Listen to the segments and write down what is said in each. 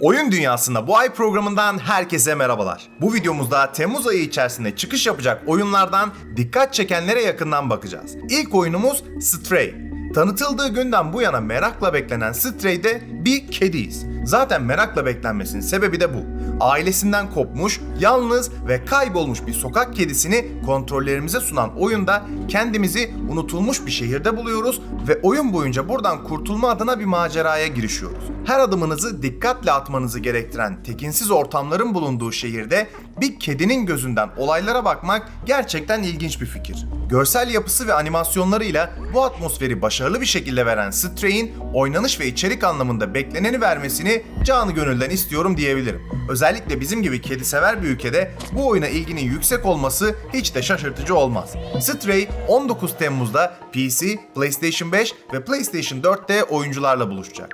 Oyun Dünyası'nda bu ay programından herkese merhabalar. Bu videomuzda Temmuz ayı içerisinde çıkış yapacak oyunlardan dikkat çekenlere yakından bakacağız. İlk oyunumuz Stray. Tanıtıldığı günden bu yana merakla beklenen Stray'de bir kediyiz. Zaten merakla beklenmesinin sebebi de bu. Ailesinden kopmuş, yalnız ve kaybolmuş bir sokak kedisini kontrollerimize sunan oyunda kendimizi unutulmuş bir şehirde buluyoruz ve oyun boyunca buradan kurtulma adına bir maceraya girişiyoruz. Her adımınızı dikkatle atmanızı gerektiren tekinsiz ortamların bulunduğu şehirde bir kedinin gözünden olaylara bakmak gerçekten ilginç bir fikir. Görsel yapısı ve animasyonlarıyla bu atmosferi başarılı bir şekilde veren Stray'in oynanış ve içerik anlamında bekleneni vermesini canı gönülden istiyorum diyebilirim. Özellikle bizim gibi kedi sever bir ülkede bu oyuna ilginin yüksek olması hiç de şaşırtıcı olmaz. Stray 19 Temmuz'da PC, PlayStation 5 ve PlayStation 4'te oyuncularla buluşacak.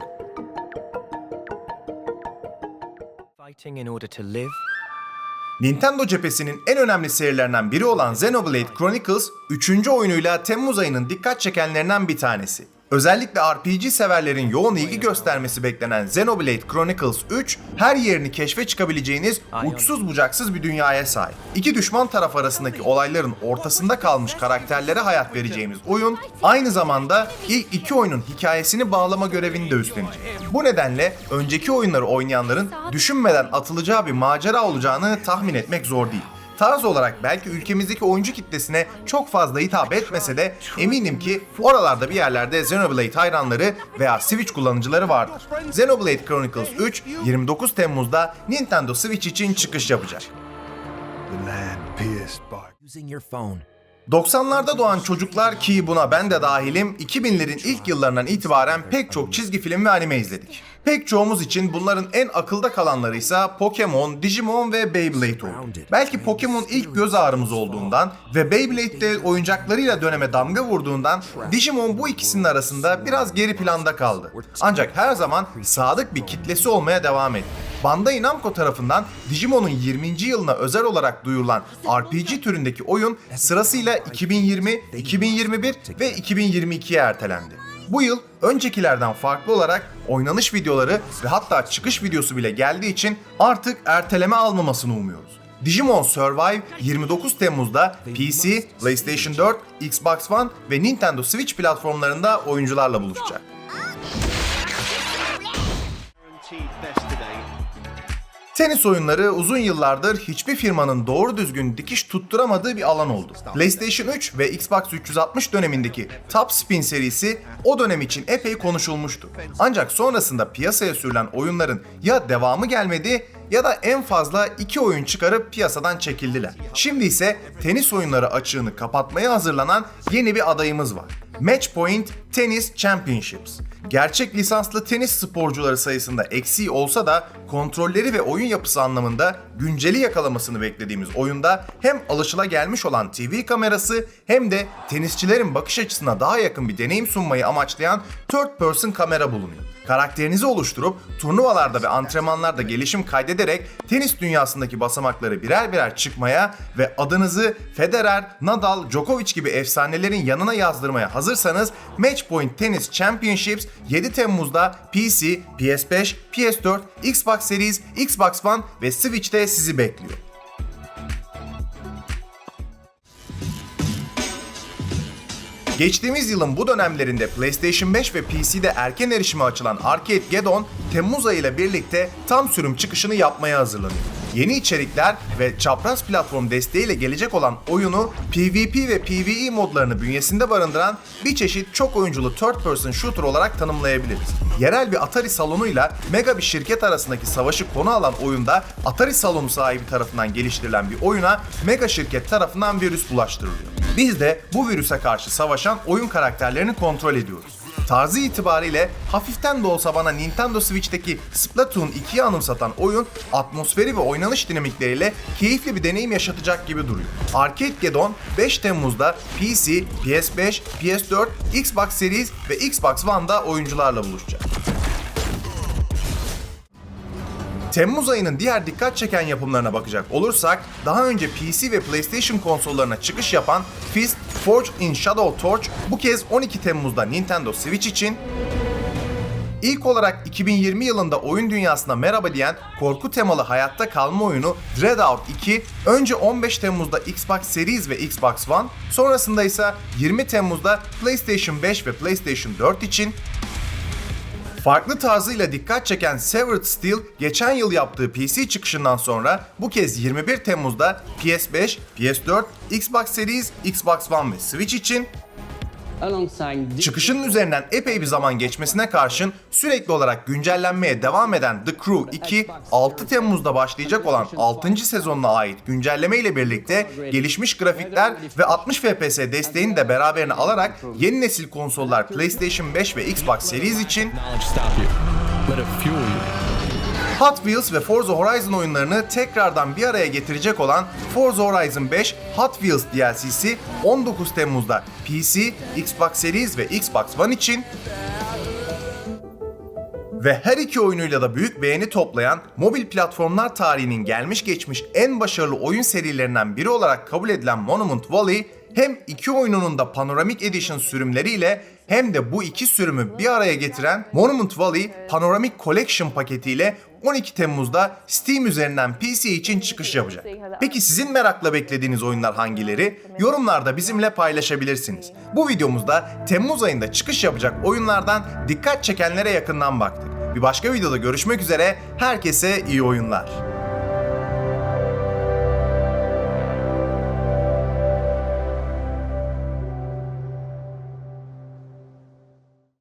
Fighting in order to live. Nintendo cephesinin en önemli serilerinden biri olan Xenoblade Chronicles 3. oyunuyla Temmuz ayının dikkat çekenlerinden bir tanesi. Özellikle RPG severlerin yoğun ilgi göstermesi beklenen Xenoblade Chronicles 3, her yerini keşfe çıkabileceğiniz uçsuz bucaksız bir dünyaya sahip. İki düşman taraf arasındaki olayların ortasında kalmış karakterlere hayat vereceğimiz oyun, aynı zamanda ilk iki oyunun hikayesini bağlama görevini de üstlenecek. Bu nedenle önceki oyunları oynayanların düşünmeden atılacağı bir macera olacağını tahmin etmek zor değil. Tarz olarak belki ülkemizdeki oyuncu kitlesine çok fazla hitap etmese de eminim ki oralarda bir yerlerde Xenoblade hayranları veya Switch kullanıcıları vardır. Xenoblade Chronicles 3 29 Temmuz'da Nintendo Switch için çıkış yapacak. The land pierced by Using your phone. 90'larda doğan çocuklar ki buna ben de dahilim 2000'lerin ilk yıllarından itibaren pek çok çizgi film ve anime izledik. Pek çoğumuz için bunların en akılda kalanları ise Pokemon, Digimon ve Beyblade oldu. Belki Pokemon ilk göz ağrımız olduğundan ve Beyblade de oyuncaklarıyla döneme damga vurduğundan Digimon bu ikisinin arasında biraz geri planda kaldı. Ancak her zaman sadık bir kitlesi olmaya devam etti. Bandai Namco tarafından Digimon'un 20. yılına özel olarak duyurulan RPG türündeki oyun sırasıyla 2020, 2021 ve 2022'ye ertelendi. Bu yıl öncekilerden farklı olarak oynanış videoları ve hatta çıkış videosu bile geldiği için artık erteleme almamasını umuyoruz. Digimon Survive 29 Temmuz'da PC, PlayStation 4, Xbox One ve Nintendo Switch platformlarında oyuncularla buluşacak. Tenis oyunları uzun yıllardır hiçbir firmanın doğru düzgün dikiş tutturamadığı bir alan oldu. PlayStation 3 ve Xbox 360 dönemindeki Top Spin serisi o dönem için epey konuşulmuştu. Ancak sonrasında piyasaya sürülen oyunların ya devamı gelmedi ya da en fazla iki oyun çıkarıp piyasadan çekildiler. Şimdi ise tenis oyunları açığını kapatmaya hazırlanan yeni bir adayımız var. Matchpoint Tennis Championships. Gerçek lisanslı tenis sporcuları sayısında eksiği olsa da kontrolleri ve oyun yapısı anlamında günceli yakalamasını beklediğimiz oyunda hem alışılagelmiş olan TV kamerası hem de tenisçilerin bakış açısına daha yakın bir deneyim sunmayı amaçlayan third person kamera bulunuyor. Karakterinizi oluşturup turnuvalarda ve antrenmanlarda gelişim kaydederek tenis dünyasındaki basamakları birer birer çıkmaya ve adınızı Federer, Nadal, Djokovic gibi efsanelerin yanına yazdırmaya hazırsanız Matchpoint Tennis Championships 7 Temmuz'da PC, PS5, PS4, Xbox Series, Xbox One ve Switch'te sizi bekliyor. Geçtiğimiz yılın bu dönemlerinde PlayStation 5 ve PC'de erken erişime açılan Arcade Geddon, Temmuz ayıyla birlikte tam sürüm çıkışını yapmaya hazırlanıyor. Yeni içerikler ve çapraz platform desteğiyle gelecek olan oyunu PvP ve PvE modlarını bünyesinde barındıran bir çeşit çok oyunculu third person shooter olarak tanımlayabiliriz. Yerel bir Atari salonuyla mega bir şirket arasındaki savaşı konu alan oyunda Atari salonu sahibi tarafından geliştirilen bir oyuna mega şirket tarafından virüs bulaştırılıyor. Biz de bu virüse karşı savaşan oyun karakterlerini kontrol ediyoruz. Tarzı itibariyle hafiften de olsa bana Nintendo Switch'teki Splatoon 2'yi anımsatan oyun atmosferi ve oynanış dinamikleriyle keyifli bir deneyim yaşatacak gibi duruyor. Arcade Geddon 5 Temmuz'da PC, PS5, PS4, Xbox Series ve Xbox One'da oyuncularla buluşacak. Temmuz ayının diğer dikkat çeken yapımlarına bakacak olursak, daha önce PC ve PlayStation konsollarına çıkış yapan Fist Forge in Shadow Torch bu kez 12 Temmuz'da Nintendo Switch için. İlk olarak 2020 yılında oyun dünyasına merhaba diyen korku temalı hayatta kalma oyunu Dreadout 2 önce 15 Temmuz'da Xbox Series ve Xbox One, sonrasında ise 20 Temmuz'da PlayStation 5 ve PlayStation 4 için Farklı tarzıyla dikkat çeken Severed Steel geçen yıl yaptığı PC çıkışından sonra bu kez 21 Temmuz'da PS5, PS4, Xbox Series, Xbox One ve Switch için Çıkışının üzerinden epey bir zaman geçmesine karşın sürekli olarak güncellenmeye devam eden The Crew 2, 6 Temmuz'da başlayacak olan 6. sezonuna ait güncelleme ile birlikte gelişmiş grafikler ve 60 FPS desteğini de beraberine alarak yeni nesil konsollar PlayStation 5 ve Xbox Series için Hot Wheels ve Forza Horizon oyunlarını tekrardan bir araya getirecek olan Forza Horizon 5 Hot Wheels DLC'si 19 Temmuz'da PC, Xbox Series ve Xbox One için ve her iki oyunuyla da büyük beğeni toplayan mobil platformlar tarihinin gelmiş geçmiş en başarılı oyun serilerinden biri olarak kabul edilen Monument Valley hem iki oyununun da Panoramic Edition sürümleriyle hem de bu iki sürümü bir araya getiren Monument Valley Panoramic Collection paketiyle 12 Temmuz'da Steam üzerinden PC için çıkış yapacak. Peki sizin merakla beklediğiniz oyunlar hangileri? Yorumlarda bizimle paylaşabilirsiniz. Bu videomuzda Temmuz ayında çıkış yapacak oyunlardan dikkat çekenlere yakından baktık. Bir başka videoda görüşmek üzere. Herkese iyi oyunlar.